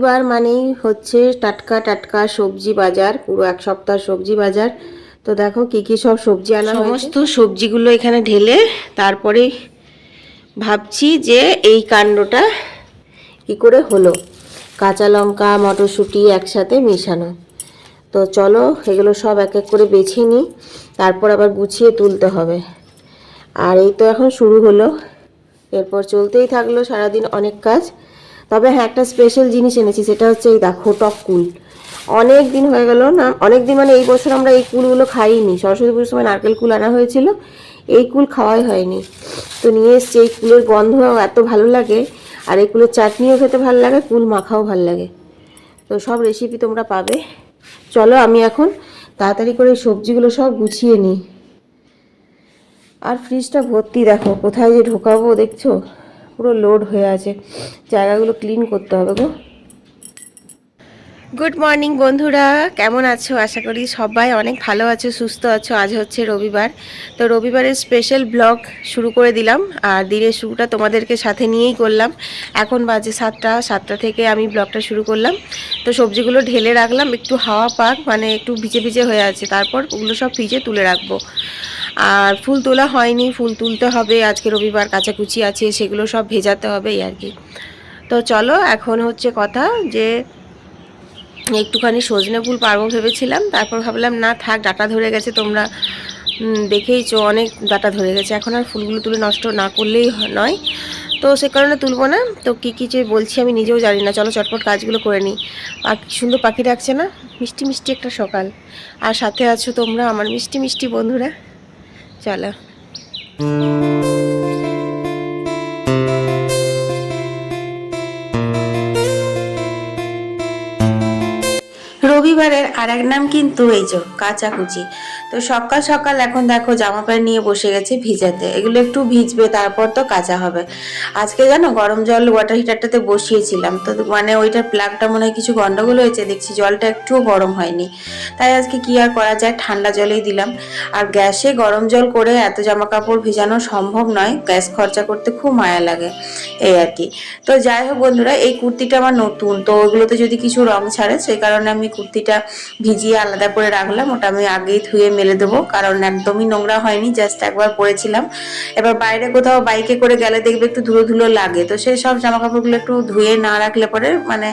রবিবার মানেই হচ্ছে টাটকা টাটকা সবজি বাজার, পুরো এক সপ্তাহ সবজি বাজার। তো দেখো কি কি সব সবজি আনা সমস্ত সবজিগুলো এখানে ঢেলে তারপরে ভাবছি যে এই কাণ্ডটা কি করে হলো। কাঁচা লঙ্কা, মটরশুঁটি একসাথে মেশানো। তো চলো এগুলো সব এক এক করে বেছে নিই, তারপর আবার গুছিয়ে তুলতে হবে। আর এই তো এখন শুরু হলো। এরপর চলতেই থাকল সারাদিন অনেক কাজ। তবে হ্যাঁ একটা স্পেশাল জিনিস এনেছি, সেটা হচ্ছে এই দেখো টক কুল। অনেক দিন হয়ে গেল না, অনেক দিন মানে এই বছর আমরা এই কুলগুলো খাইনি। সরস্বতী পুজোর সময় নারকেল কুল আনা হয়েছিল, এই কুল খাওয়াই হয়নি। তো নিয়ে এসছি, এই কুলের গন্ধ এত ভালো লাগে, আর এই কুলের চাটনিও খেতে ভালো লাগে, কুল মাখাও ভালো লাগে। তো সব রেসিপি তোমরা পাবে। চলো আমি এখন তাড়াতাড়ি করে সবজিগুলো সব গুছিয়ে নিই। আর ফ্রিজটা ভর্তি দেখো, কোথায় যে ঢোকাবো দেখছ? পুরো লোড হয়ে আছে। জায়গাগুলো ক্লিন করতে হবে গো। গুড মর্নিং বন্ধুরা। কেমন আছো? আশা করি সবাই অনেক ভালো আছো, সুস্থ আছো। আজ হচ্ছে রবিবার। তো রবিবারের স্পেশাল ব্লগ শুরু করে দিলাম। আর দিনের শুরুটা তোমাদেরকে সাথে নিয়েই করলাম। এখন বাজে সাতটা সাতটা থেকে আমি ব্লগটা শুরু করলাম। তো সবজিগুলো ঢেলে রাখলাম। একটু হাওয়া পাক মানে একটু ভিজে ভিজে হয়ে আছে। তারপর ওগুলো সব ফ্রিজে তুলে রাখব। আর ফুল তোলা হয়নি। ফুল তুলতে হবে। আজকে রবিবার কাচাকুচি আছে, সেগুলো সব ভেজাতে হবে আর কি। তো চলো, এখন হচ্ছে কথা যে একটুখানি সজনে ফুল পারব ভেবেছিলাম, তারপর ভাবলাম, না থাক, ডাটা ধরে গেছে তোমরা দেখেইছো, অনেক ডাটা ধরে গেছে। এখন আর ফুলগুলো তুলে নষ্ট না করলেই নয়। তো সে কারণে তুলবো না। তো কী কী যে বলছি আমি নিজেও জানি না। চলো চটপট কাজগুলো করে নিই। সুন্দর পাখি ডাকছে না? মিষ্টি মিষ্টি একটা সকাল। আর সাথে আছো তোমরা, আমার মিষ্টি মিষ্টি বন্ধুরা। চলো। রবিবারের আর এক নাম কিন্তু এই যে কাচাকুচি। তো সকাল সকাল এখন দেখো জামা প্যান্ট নিয়ে বসে গেছে ভিজাতে। এগুলো একটু ভিজবে, তারপর তো কাঁচা হবে। আজকে জানো গরম জল ওয়াটার হিটারটাতে বসিয়েছিলাম। তো মানে ওইটার প্লাগটা মনে হয় কিছু গন্ডগোল হয়েছে, দেখছি জলটা একটুও গরম হয়নি। তাই আজকে কি আর করা যায়? ঠান্ডা জলেই দিলাম। আর গ্যাসে গরম জল করে এত জামা কাপড় ভিজানো সম্ভব নয়। গ্যাস খরচা করতে খুব মায়া লাগে। এই আর কি। তো যাই হোক বন্ধুরা, এই কুর্তিটা আমার নতুন। তো ওগুলোতে যদি কিছু রং ছাড়ে, সেই কারণে আমি কুর্তিটা ভিজিয়ে আলাদা করে রাখলাম। ওটা আমি আগেই ধুয়ে মেলে দেবো, কারণ একদমই নোংরা হয়নি জাস্ট একবার পরেছিলাম। এবার বাইরে কোথাও বাইকে করে গেলে দেখবে একটু ধুলো ধুলো লাগে। তো সেই সব জামা কাপড়গুলো একটু ধুয়ে না রাখলে পরে মানে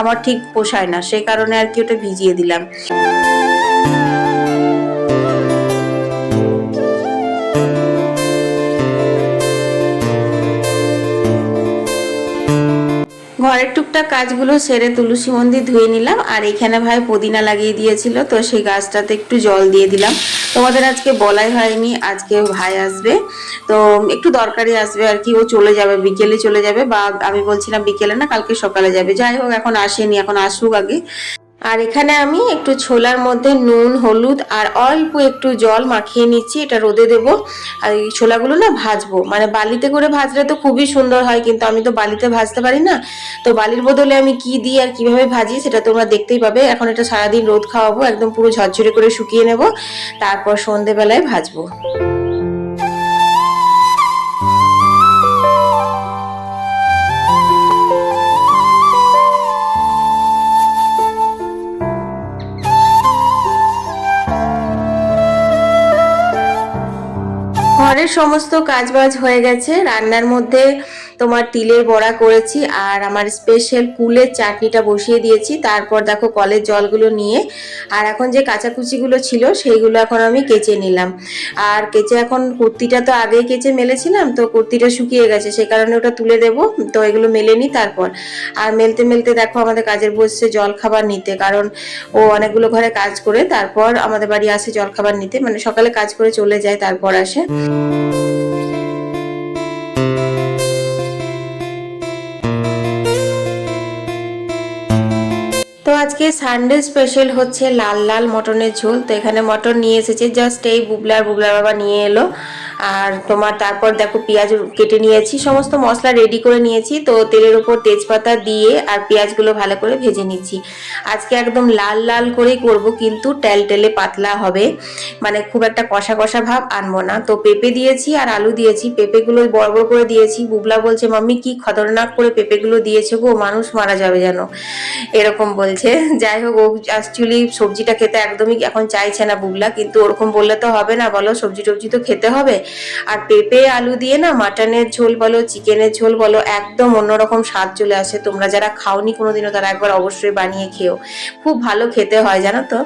আমার ঠিক পোষায় না, সেই কারণে আর কি ওটা ভিজিয়ে দিলাম। ঘরের টুকটাক কাজগুলো সেরে তুলসী মন্দির ধুয়ে নিলাম, আর এখানে ভাই পুদিনা লাগিয়ে দিয়েছিল, তো সেই গাছটাতে একটু জল দিয়ে দিলাম। তোমাদের আজকে বলাই হয়নি, আজকে ভাই আসবে, তো একটু দরকারি আসবে আর কি, ও চলে যাবে, বিকেলে চলে যাবে, বা আমি বলছিলাম বিকেলে না, কালকে সকালে যাবে। যাই হোক, এখন আসেনি, এখন আসুক আগে। আর এখানে আমি একটু ছোলার মধ্যে নুন, হলুদ আর অল্প একটু জল মাখিয়ে নিচ্ছি, এটা রোদে দেবো। আর এই ছোলাগুলো না ভাজবো। মানে বালিতে করে ভাজলে তো খুবই সুন্দর হয়, কিন্তু আমি তো বালিতে ভাজতে পারি না। তো বালির বদলে আমি কি দিই আর কীভাবে ভাজি সেটা তোমরা দেখতেই পাবে। এখন এটা সারাদিন রোদ খাওয়াবো, একদম পুরো ঝরঝরে করে শুকিয়ে নেব। তারপর সন্ধেবেলায় ভাজবো। ঘরের সমস্ত কাজবাজ হয়ে গেছে। রান্নার মধ্যে তোমার তিলের বড়া করেছি আর আমার স্পেশাল কুলের চাটনিটা বসিয়ে দিয়েছি। তারপর দেখো কলের জলগুলো নিয়ে, আর এখন যে কাঁচাকুচিগুলো ছিল সেইগুলো এখন আমি কেচে নিলাম। আর কেচে এখন কুর্তিটা তো আগেই কেচে মেলেছিলাম, তো কুর্তিটা শুকিয়ে গেছে, সে কারণে ওটা তুলে দেবো। তো এগুলো মেলে নিই তারপর। আর মেলতে মেলতে দেখো আমাদের কাজের বসছে জল খাবার নিতে, কারণ ও অনেকগুলো ঘরে কাজ করে, তারপর আমাদের বাড়ি আসে জল খাবার নিতে মানে সকালে কাজ করে চলে যায়, তারপর আসে। আজকে সানডে স্পেশাল হচ্ছে লাল লাল মটনের ঝোল। তো এখানে মটন নিয়ে এসেছে। জাস্ট এই বুবলার বুবলার বাবা নিয়ে এলো। আর তোমার তারপর দেখো পেঁয়াজ কেটে নিয়েছি, সমস্ত মশলা রেডি করে নিয়েছি। তো তেলের উপর তেজপাতা দিয়ে আর পেঁয়াজগুলো ভালো করে ভেজে নিচ্ছি। আজকে একদম লাল লাল করেই করব, কিন্তু টেল টেলে পাতলা হবে। মানে খুব একটা কষা কষা ভাব আনব না। তো পেঁপে দিয়েছি আর আলু দিয়েছি। পেঁপেগুলো বড় বড় করে দিয়েছি। বুবলা বলছে, মাম্মি, কি খতরনাক করে পেঁপেগুলো দিয়েছে গো, মানুষ মারা যাবে যেন। এরকম বলছে। যাই হোক, ও অ্যাকচুয়ালি সবজিটা খেতে একদমই এখন চাইছে না বুবলা, কিন্তু ওরকম বললে তো হবে না। বলো সবজি টবজি তো খেতে হবে? আর পেঁপে, আলু দিয়ে না মাটনের ঝোল বলো, চিকেনের ঝোল বলো, একদম অন্যরকম স্বাদ চলে আসে। তোমরা যারা খাওনি কোনোদিনও, তারা একবার অবশ্যই বানিয়ে খেও। খুব ভালো খেতে হয়, জানো তো?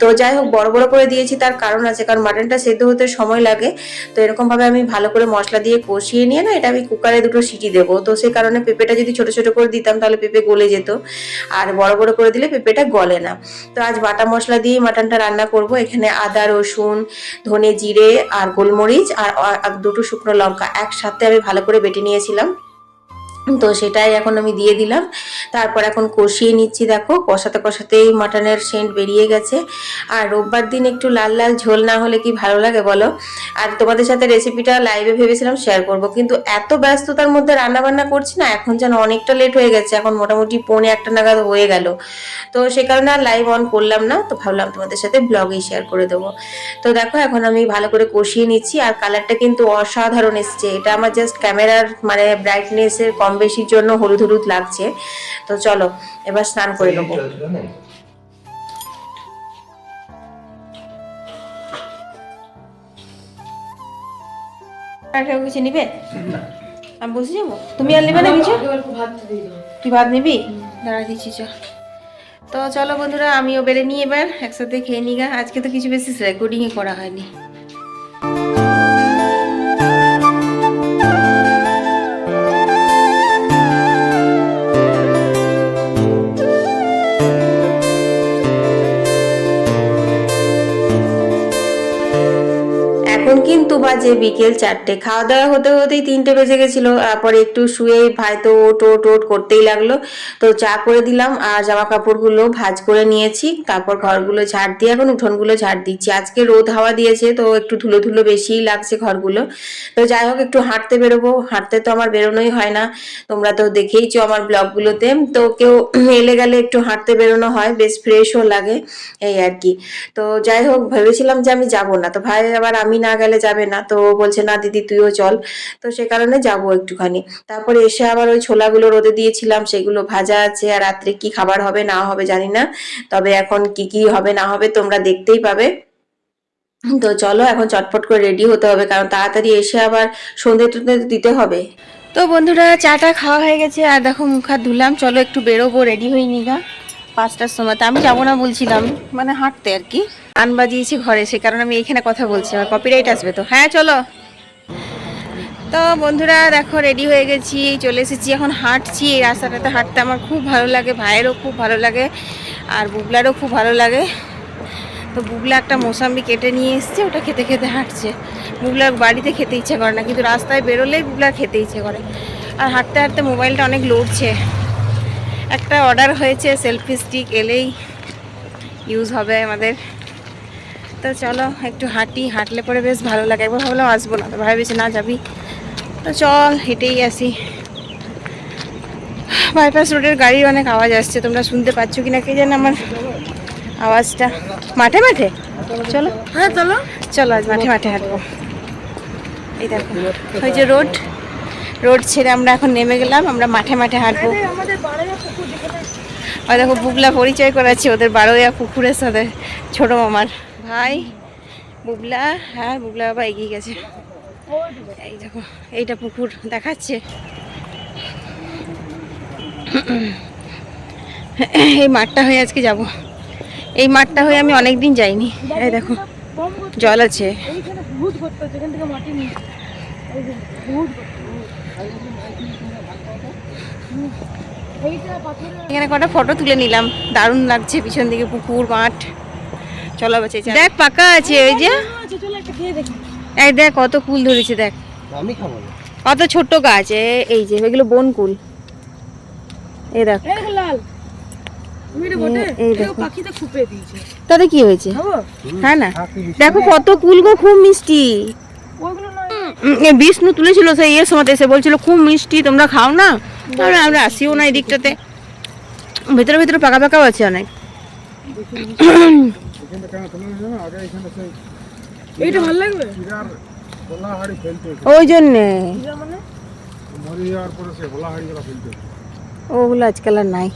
তো যাই হোক, বড় বড় করে দিয়েছি, তার কারণ আছে, কারণ মাটনটা সেদ্ধ হতে সময় লাগে। তো এরকমভাবে আমি ভালো করে মশলা দিয়ে কষিয়ে নিয়ে না, এটা আমি কুকারে দুটো সিটি দেবো। তো সেই কারণে পেঁপেটা যদি ছোট ছোট করে দিতাম, তাহলে পেঁপে গলে যেত। আর বড় বড় করে দিলে পেঁপেটা গলে না। তো আজ বাটা মশলা দিয়ে মাটনটা রান্না করব। এখানে আদা, রসুন, ধনে জিরে আর গোলমরিচ আর দুটো শুকনো লঙ্কা একসাথে আমি ভালো করে বেটে নিয়েছিলাম। তো সেটাই এখন আমি দিয়ে দিলাম। তারপর এখন কষিয়ে নিচ্ছি, দেখো, কষাতে কষাতেই মাটনের সেন্ট বেরিয়ে গেছে। আর রোববার দিন একটু লাল লাল ঝোল না হলে কি ভালো লাগে বলো? আর তোমাদের সাথে রেসিপিটা লাইভে ভেবেছিলাম শেয়ার করব, কিন্তু এত ব্যস্ততার মধ্যে রান্না বান্না করছি না, এখন যেন অনেকটা লেট হয়ে গেছে, এখন মোটামুটি পৌনে একটা নাগাদ হয়ে গেল। তো সে কারণে আর লাইভ অন করলাম না, তো ভাবলাম তোমাদের সাথে ব্লগেই শেয়ার করে দেবো। তো দেখো, এখন আমি ভালো করে কষিয়ে নিচ্ছি, আর কালারটা কিন্তু অসাধারণ এসছে, এটা আমার জাস্ট ক্যামেরার মানে ব্রাইটনেসের কম বেশির জন্য হলুদ হলুদ লাগছে। তো চলো এবার স্নান করে নেব। আর কেউ কিছু নিবে? আমি বসে যাব? তুমি আর নেবে না কিছু? তুই ভাত নিবি? দাঁড়া দিচ্ছি চ। তো চলো বন্ধুরা আমিও বেড়ে নিই এবার। একসাথে খেয়ে নিই গা। আজকে তো কিছু বেশি রেকর্ডিংই করা হয়নি। এখন কিন্তু বাজে বিকেল চারটে খাওয়া দাওয়া হতে হতেই তিনটে বেজে গেছিল। তারপরে একটু শুয়ে ভাই তো ওট ওট করতেই লাগল। তো চা করে দিলাম আর জামা কাপড়গুলো ভাজ করে নিয়েছি। তারপর ঘরগুলো ঝাড় দিয়ে, এখন উঠোনগুলো ঝাড় দিচ্ছি। আজকে রোদ হাওয়া দিয়েছে, তো একটু ধুলো ধুলো বেশিই লাগছে ঘরগুলো। তো যাই হোক, একটু হাঁটতে বেরোবো। হাঁটতে তো আমার বেরোনোই হয় না। তোমরা তো দেখেইছো আমার ব্লগগুলোতে। তো কেউ এলে গেলে একটু হাঁটতে বেরোনো হয়, বেশ ফ্রেশও লাগে, এই আর কি। তো যাই হোক, ভেবেছিলাম যে আমি যাব না। তো ভাই আবার আমি না গেলে যাবে না। তো বলছে, না দিদি, তুইও চল। তো সে কারণে যাব একটুখানি। তারপরে এসে আবার ওই ছোলাগুলো রোদে দিয়েছিলাম, সেগুলো ভাজা আছে, আর রাত্রে কি খাবার হবে, না হবে জানি না। তবে এখন কি কি হবে, না হবে তোমরা দেখতেই পাবে। তো চলো, এখন চটপট করে রেডি হতে হবে, কারণ তাড়াতাড়ি এসে আবার সন্ধে টন্ধে দিতে হবে। তো বন্ধুরা, চাটা খাওয়া হয়ে গেছে, আর দেখো মুখ হাত ধুলাম। চলো একটু বেরোবো, রেডি হয়ে নিগা। পাঁচটার সময় আমি যাব না বলছিলাম মানে হাঁটতে আর কি। গান বাজিয়েছি ঘরে, সে কারণে আমি এখানে কথা বলছি, আমার কপিরাইট আসবে তো। হ্যাঁ চলো। তো বন্ধুরা, দেখো রেডি হয়ে গেছি, চলে এসেছি, এখন হাঁটছি, এই রাস্তাটাতে হাঁটতে আমার খুব ভালো লাগে, ভাইয়েরও খুব ভালো লাগে, আর বুবলারও খুব ভালো লাগে। তো বুবলা একটা মোসাম্বি কেটে নিয়ে এসছে, ওটা খেতে খেতে হাঁটছে। বুবলার বাড়িতে খেতে ইচ্ছে করে না, কিন্তু রাস্তায় বেরোলেই বুবলার খেতে ইচ্ছে করে। আর হাঁটতে হাঁটতে মোবাইলটা অনেক লড়ছে। একটা অর্ডার হয়েছে সেলফি স্টিক এলেই ইউজ হবে আমাদের। তো চলো একটু হাঁটি হাঁটলে পরে বেশ ভালো লাগে। একবার ভাবলাম আসব না তো ভাই বেশি না যাবি? তো চল হেঁটেই আসি। বাইপাস রোডের গাড়ির অনেক আওয়াজ আসছে তোমরা শুনতে পাচ্ছ কি না কে জানে আমার আওয়াজটা। মাঠে মাঠে? চলো। হ্যাঁ চলো। চলো আজ মাঠে মাঠে হাঁটবো। এই দেখো ওই যে রোড রোড ছেড়ে আমরা এখন নেমে গেলাম, আমরা মাঠে মাঠে হাঁটবো। ওই দেখো বুবলা পরিচয় করাচ্ছি ওদের বারোয়া পুকুরের সাথে, ছোট মামার। ভাই, বুবলা হ্যাঁ বুবলা বাবা এগিয়ে গেছে। এই দেখো, এইটা পুকুর দেখাচ্ছে। এই মাঠটা হয়ে আজকে যাব। এই মাঠটা হয়ে আমি অনেক দিন যাইনি। এই দেখো, জল আছে এইখানে ভূত করতে যেখান থেকে মাটি নিয়ে এই যে ভূত এইটা পাথরে এখানে কটা ফটো তুলে নিলাম। দারুণ লাগছে পিছন দিকে পুকুর মাঠ। চলো বাচ্চা দেখ পাকা আছে ওই যে। এই দেখ কত কুল ধরেছে দেখ। আমি খাব না। কত ছোট্ট গাছ এ- এই যে এগুলো বন কুল। এই দেখ। লাল। তাতে কি হয়েছে? হ্যাঁ না? হ্যাঁ। দেখো কত কুল গো খুব মিষ্টি। বিষ্ণু তুলেছিল সেই ইয়ের সময় এসে বলছিল খুব মিষ্টি তোমরা খাও না? তাহলে আমরা আসিও না এই দিকটাতে ভেতরে ভেতরে পাকা পাকাও আছে অনেক। এইটা ভালো লাগবে। ওই জন্যে। ওগুলো আজকাল আর নাই।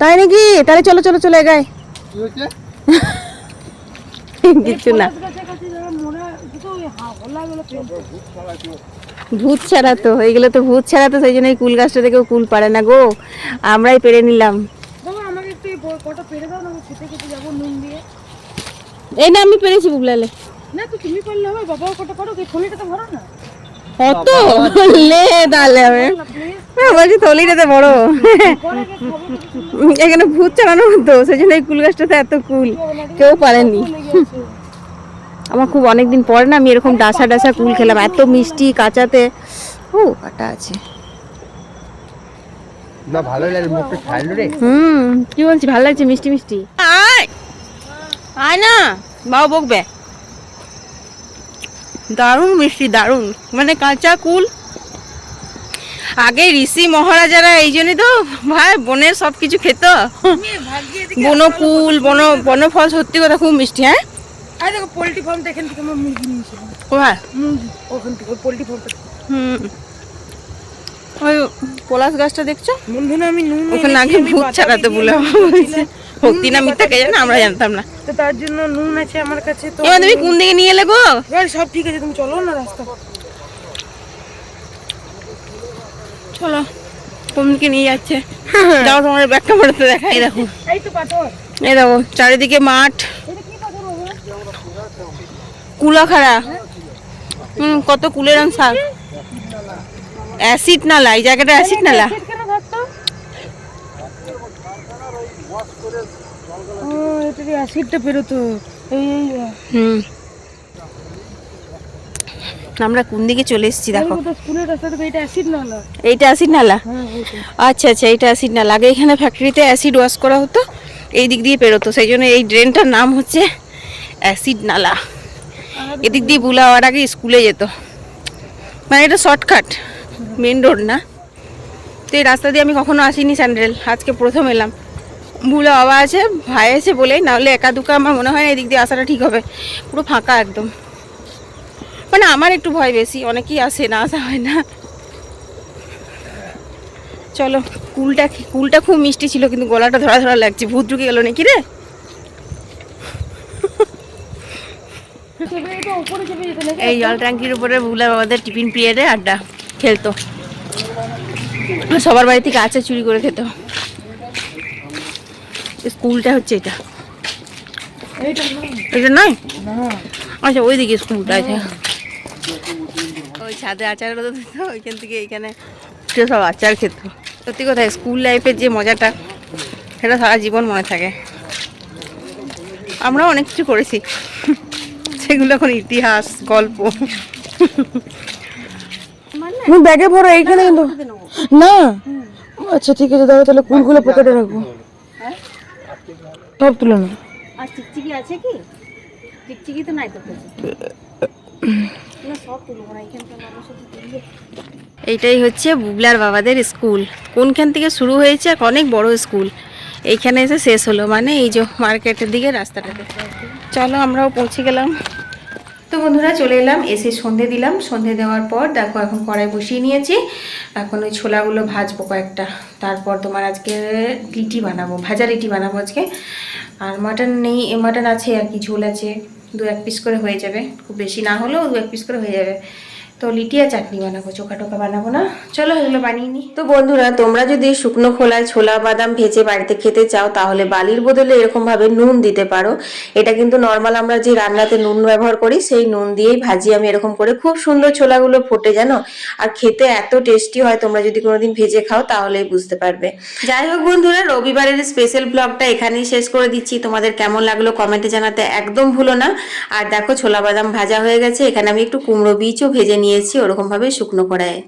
তাই নাকি? তাহলে চলো চলো চলে গায়ে। কিছু না। ভূত ছাড়া তো হয়ে গেলে তো ভূত ছাড়া তো সেই জন্য এই কুল গাছটা থেকেও কুল পারে না গো। আমরাই পেরে নিলাম। বাবা আমাকে একটু এই না আমি খেতে খেতে যাব নুন দিয়ে। এই না আমি পেরেছি বুবলালে। না তো তুমি পারলে হবে বাবাও কটা পারো এই থলিটা তো ভরো না? কত লে তাহলে হ্যাঁ, বলছি থলিটাতে বড়। এখানে ভূত চালানো হতো সেই জন্য এই কুল গাছটাতে এত কুল। কেউ পারেনি। আমার খুব অনেকদিন পরে না আমি এরকম ডাসা ডাসা কুল খেলাম এত মিষ্টি কাঁচাতে। ও কাটা আছে। না ভালো লাগে মুখটা ঠান্ডা রে। হুম কি বলছি ভালো লাগছে মিষ্টি মিষ্টি? আয়! আয় না বাবা বকবে। দারুণ মিষ্টি দারুণ। মানে কাঁচা কুল। আগে ঋষি মহারাজারা এই জন্যই তো ভাই বনের সব কিছু খেত বনকুল বন বনফল সত্যি কথা খুব মিষ্টি হ্যাঁ? আর দেখো পোল্ট্রি ফার্মটা এখান থেকে আমার মুরগি নিয়েছিলাম কোথায়? মুরগি ওখান থেকে পোল্ট্রি ফার্মটা হুম। ওই পলাশ গাছটা দেখছ? বন্ধু না আমি নুন ওখানে আগে ভূত ছাড়াতে বলে ভক্তি না মিথ্যা কে জানে? আমরা জানতাম না। তো তার জন্য নুন আছে আমার কাছে তো এবার তুমি কোন দিকে নিয়ে এলে গো? এবার সব ঠিক আছে তুমি চলো না রাস্তা। চলো কোন দিকে নিয়ে যাচ্ছে। যাও তোমার ব্যাগ ক্যামেরাতে দেখাই দেখো। এই তো পাথর। এই দেখো চারিদিকে মাঠ। কুলাখাড়া হুম কত কুলের আম শাক। অ্যাসিড নালা এই জায়গাটা অ্যাসিড নালা। আমরা কোন দিকে চলে এসেছি দেখো। এইটা অ্যাসিড নালা। হ্যাঁ আচ্ছা আচ্ছা এইটা অ্যাসিড নালা। আগে এখানে ফ্যাক্টরিতে অ্যাসিড ওয়াশ করা হতো এই দিক দিয়ে পেরোতো। সেই জন্য এই ড্রেনটার নাম হচ্ছে অ্যাসিড নালা। এদিক দিয়ে বুলা হওয়ার আগে স্কুলে যেত। মানে এটা শর্টকাট মেন রোড না। তো এই রাস্তা দিয়ে আমি কখনো আসিনি স্যান্ডেল, আজকে প্রথম এলাম। বুলা বাবা আছে, ভাই আছে বলেই, নাহলে একা দুকা আমার মনে হয় না এদিক দিয়ে আসাটা ঠিক হবে। পুরো ফাঁকা একদম। মানে আমার একটু ভয় বেশি, অনেকেই আসে, না আসা হয় না। চলো, কুলটা কুলটা খুব মিষ্টি ছিল, কিন্তু গলাটা ধরা ধরা লাগছে, ভূত ঢুকে গেল নাকি রে চেপে এটা উপরে চেপে যেতে নাকি এই জল ট্যাঙ্কির উপরে বুলা বাবাদের টিফিন পিরিয়ডে আড্ডা খেলতো সবার বাড়ি থেকে আচার চুরি করে খেত স্কুলটা হচ্ছে এটা। এটা নয়? আচ্ছা ওইদিকে স্কুলটা আছে ওই ছাদে আচার তো ওইখান থেকে এইখানে সব আচার খেত। সত্যি কথা, স্কুল লাইফের যে মজাটা, সেটা সারা জীবন মনে থাকে। আমরা অনেক কিছু করেছি। সেগুলো এখন ইতিহাস গল্প। তুমি ব্যাগে ভরো এইখানে কিন্তু না? আচ্ছা ঠিক আছে দাদা তাহলে কুলগুলো পকেটে রাখব। সব তুলে না আর চিকচিকি আছে কি? চিকচিকি তো নাই তোর এইটাই হচ্ছে বুবলার বাবাদের স্কুল। কোনখান থেকে শুরু হয়েছে আর অনেক বড় স্কুল। এইখানে এসে শেষ হলো। মানে এই যে মার্কেটের দিকে রাস্তাটাতে চলো আমরাও পৌঁছে গেলাম। তো বন্ধুরা, চলে এলাম, এসে সন্ধে দিলাম। সন্ধে দেওয়ার পর দেখো এখন কড়াই বসিয়ে নিয়েছি। এখন ওই ছোলাগুলো ভাজবো কয়েকটা। তারপর তোমার আজকে লিটি বানাবো, ভাজা লিটি বানাবো আজকে। আর মাটন নেই মাটন আছে আর কি, ঝোল আছে। দু এক পিস করে হয়ে যাবে। খুব বেশি না হলেও দু এক পিস করে হয়ে যাবে। তো লিটি আর চাটনি বানাবো, চোখা টোকা বানাবো না। চলো এগুলো বানিয়ে নিই তো বন্ধুরা, তোমরা যদি শুকনো খোলায় ছোলা, বাদাম ভেজে বাড়িতে খেতে চাও, তাহলে বালির বদলে এরকম ভাবে নুন দিতে পারো। এটা কিন্তু নর্মাল আমরা যে রান্নাতে নুন ব্যবহার করি, সেই নুন দিয়েই ভাজি আমি এরকম করে খুব সুন্দর ছোলাগুলো ফোটে, জানো? আর খেতে এত টেস্টি হয়, তোমরা যদি কোনোদিন ভেজে খাও, তাহলেই বুঝতে পারবে। যাই হোক বন্ধুরা, রবিবারের স্পেশাল ব্লগটা এখানেই শেষ করে দিচ্ছি। তোমাদের কেমন লাগল কমেন্টে জানাতে একদম ভুলো না। আর দেখো, ছোলা, বাদাম ভাজা হয়ে গেছে। এখানে আমি একটু কুমড়ো বীজও ভেজে নিয়েছি ওরকমভাবে শুকনো কড়াইয়ে।